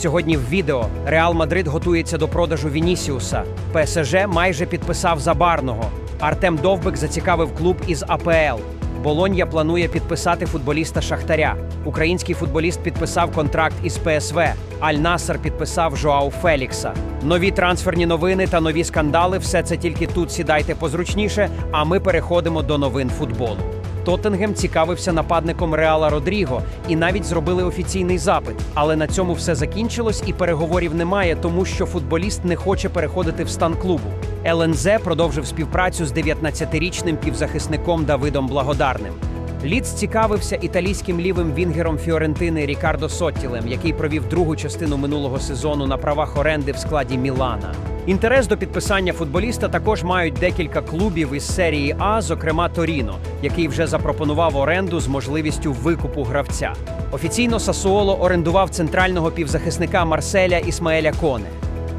Сьогодні в відео Реал Мадрид готується до продажу Вінісіуса. ПСЖ майже підписав Забарного. Артем Довбик зацікавив клуб із АПЛ. Болонья планує підписати футболіста Шахтаря. Український футболіст підписав контракт із ПСВ. Аль-Насер підписав Жоау Фелікса. Нові трансферні новини та нові скандали. Все це тільки тут сідайте позручніше. А ми переходимо до новин футболу. Тоттенгем цікавився нападником Реала Родріго і навіть зробили офіційний запит. Але на цьому все закінчилось і переговорів немає, тому що футболіст не хоче переходити в стан клубу. ЛНЗ продовжив співпрацю з 19-річним півзахисником Давидом Благодарним. Ліц цікавився італійським лівим вінгером Фіорентини Рікардо Соттілем, який провів другу частину минулого сезону на правах оренди в складі Мілана. Інтерес до підписання футболіста також мають декілька клубів із серії А, зокрема Торіно, який вже запропонував оренду з можливістю викупу гравця. Офіційно Сасуоло орендував центрального півзахисника Марселя Ісмаеля Коне.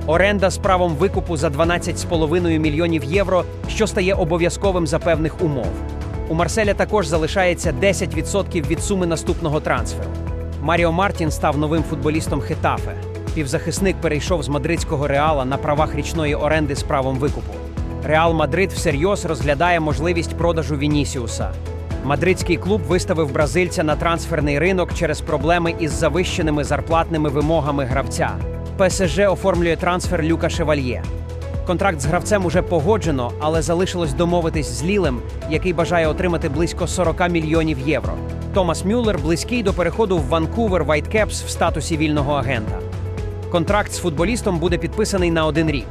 Оренда з правом викупу за 12,5 мільйонів євро, що стає обов'язковим за певних умов. У Марселя також залишається 10% від суми наступного трансферу. Маріо Мартін став новим футболістом Хетафе. Півзахисник перейшов з мадридського реала на правах річної оренди з правом викупу. Реал Мадрид всерйоз розглядає можливість продажу Вінісіуса. Мадридський клуб виставив бразильця на трансферний ринок через проблеми із завищеними зарплатними вимогами гравця. ПСЖ оформлює трансфер Люка Шевальє. Контракт з гравцем уже погоджено, але залишилось домовитись з Лілем, який бажає отримати близько 40 мільйонів євро. Томас Мюллер близький до переходу в Ванкувер Whitecaps в статусі вільного агента. Контракт з футболістом буде підписаний на один рік.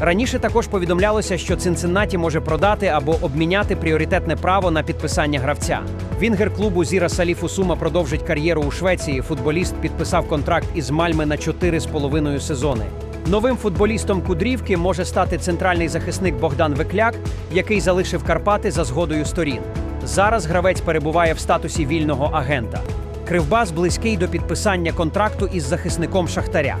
Раніше також повідомлялося, що Цинциннаті може продати або обміняти пріоритетне право на підписання гравця. Вінгер клубу Зіра Саліфу Сума продовжить кар'єру у Швеції. Футболіст підписав контракт із Мальми на 4,5 сезони. Новим футболістом Кудрівки може стати центральний захисник Богдан Викляк, який залишив Карпати за згодою сторін. Зараз гравець перебуває в статусі вільного агента. Кривбас близький до підписання контракту із захисником Шахтаря.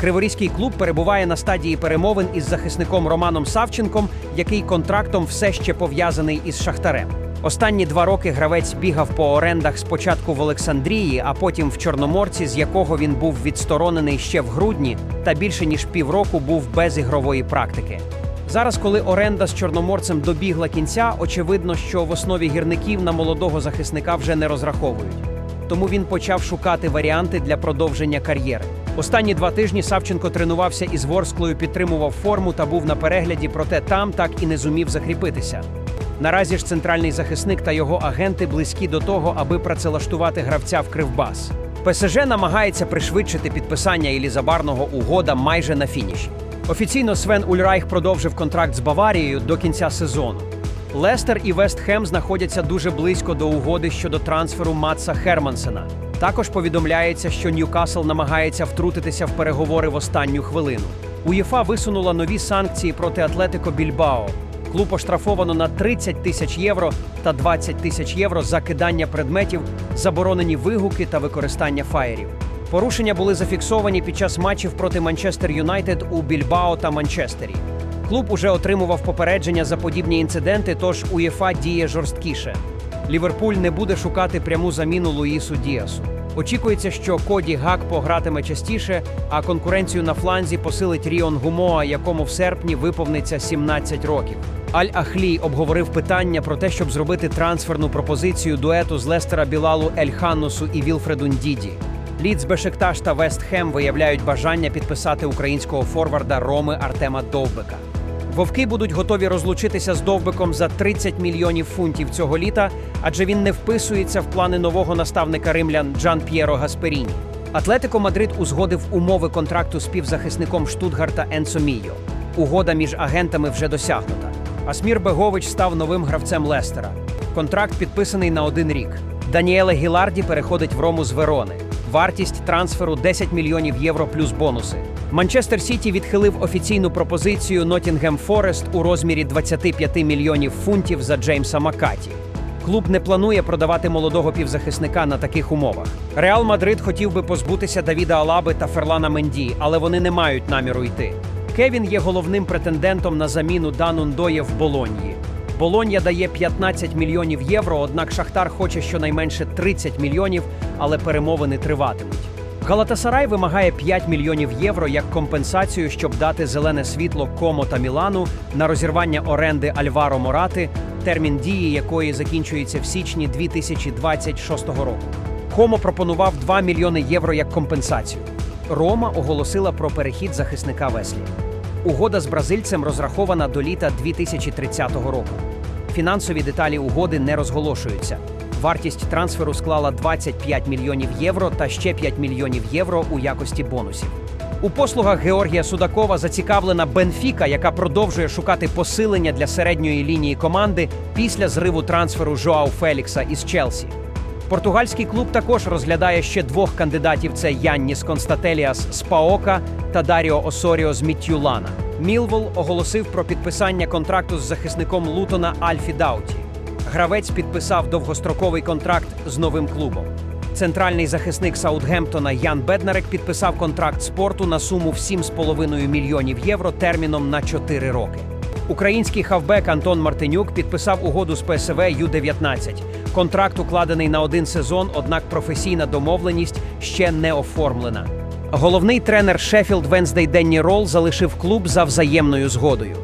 Криворізький клуб перебуває на стадії перемовин із захисником Романом Савченком, який контрактом все ще пов'язаний із Шахтарем. Останні два роки гравець бігав по орендах спочатку в Олександрії, а потім в Чорноморці, з якого він був відсторонений ще в грудні, та більше ніж півроку був без ігрової практики. Зараз, коли оренда з чорноморцем добігла кінця, очевидно, що в основі гірників на молодого захисника вже не розраховують. Тому він почав шукати варіанти для продовження кар'єри. Останні два тижні Савченко тренувався із Ворсклою, підтримував форму та був на перегляді, проте там так і не зумів закріпитися. Наразі ж центральний захисник та його агенти близькі до того, аби працевлаштувати гравця в Кривбас. ПСЖ намагається пришвидшити підписання Ілізабарного угода майже на фініші. Офіційно Свен Ульрайх продовжив контракт з Баварією до кінця сезону. Лестер і Вест Хем знаходяться дуже близько до угоди щодо трансферу Матса Хермансена. Також повідомляється, що Ньюкасл намагається втрутитися в переговори в останню хвилину. УЄФА висунула нові санкції проти Атлетико Більбао. Клуб оштрафовано на 30 тисяч євро та 20 тисяч євро за кидання предметів, заборонені вигуки та використання фаєрів. Порушення були зафіксовані під час матчів проти Манчестер Юнайтед у Більбао та Манчестері. Клуб уже отримував попередження за подібні інциденти, тож УЄФА діє жорсткіше. Ліверпуль не буде шукати пряму заміну Луїсу Діасу. Очікується, що Коді Гакпо гратиме частіше, а конкуренцію на фланзі посилить Ріон Гумоа, якому в серпні виповниться 17 років. Аль-Ахлі обговорив питання про те, щоб зробити трансферну пропозицію дуету з Лестера Білалу Ель-Ханнусу і Вілфреду Ndіді. Лідс Бешикташ та Вест Хем виявляють бажання підписати українського форварда Роми Артема Довбика. Вовки будуть готові розлучитися з Довбиком за 30 мільйонів фунтів цього літа, адже він не вписується в плани нового наставника римлян Джан П'єро Гасперіні. Атлетико Мадрид узгодив умови контракту з півзахисником Штутгарта Енсо Мійо. Угода між агентами вже досягнута. Асмір Бегович став новим гравцем Лестера. Контракт підписаний на один рік. Даніеле Гіларді переходить в Рому з Верони. Вартість трансферу 10 мільйонів євро плюс бонуси. Манчестер Сіті відхилив офіційну пропозицію Ноттінгем Форест у розмірі 25 мільйонів фунтів за Джеймса Макаті. Клуб не планує продавати молодого півзахисника на таких умовах. Реал Мадрид хотів би позбутися Давіда Алаби та Ферлана Менді, але вони не мають наміру йти. Кевін є головним претендентом на заміну Дану Ндоє в Болоньї. Болонья дає 15 мільйонів євро, однак Шахтар хоче щонайменше 30 мільйонів, але перемовини триватимуть. Галатасарай вимагає 5 мільйонів євро як компенсацію, щоб дати зелене світло Комо та Мілану на розірвання оренди Альваро Морати, термін дії якої закінчується в січні 2026 року. Комо пропонував 2 мільйони євро як компенсацію. Рома оголосила про перехід захисника Веслі. Угода з бразильцем розрахована до літа 2030 року. Фінансові деталі угоди не розголошуються. Вартість трансферу склала 25 мільйонів євро та ще 5 мільйонів євро у якості бонусів. У послугах Георгія Судакова зацікавлена Бенфіка, яка продовжує шукати посилення для середньої лінії команди після зриву трансферу Жоау Фелікса із Челсі. Португальський клуб також розглядає ще двох кандидатів: це Янніс Констателіас з Паока та Даріо Осоріо з Мітюлана. Мілвол оголосив про підписання контракту з захисником Лутона Альфі Дауті. Гравець підписав довгостроковий контракт з новим клубом. Центральний захисник Саутгемптона Ян Беднарек підписав контракт спорту на суму в 7,5 мільйонів євро терміном на 4 роки. Український хавбек Антон Мартинюк підписав угоду з ПСВ Ю-19. Контракт укладений на один сезон, однак професійна домовленість ще не оформлена. Головний тренер Шеффілд Венздей Денні Ролл залишив клуб за взаємною згодою.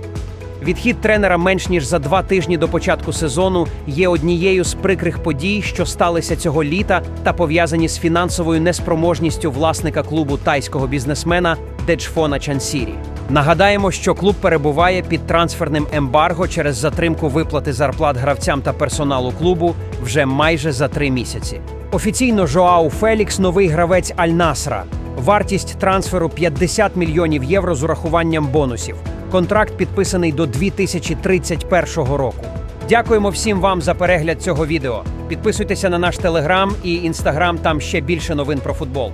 Відхід тренера менш ніж за два тижні до початку сезону є однією з прикрих подій, що сталися цього літа та пов'язані з фінансовою неспроможністю власника клубу тайського бізнесмена Деджфона Чансірі. Нагадаємо, що клуб перебуває під трансферним ембарго через затримку виплати зарплат гравцям та персоналу клубу вже майже за три місяці. Офіційно Жоау Фелікс новий гравець Аль-Насра. Вартість трансферу 50 мільйонів євро з урахуванням бонусів. Контракт підписаний до 2031 року. Дякуємо всім вам за перегляд цього відео. Підписуйтеся на наш телеграм і інстаграм, там ще більше новин про футбол.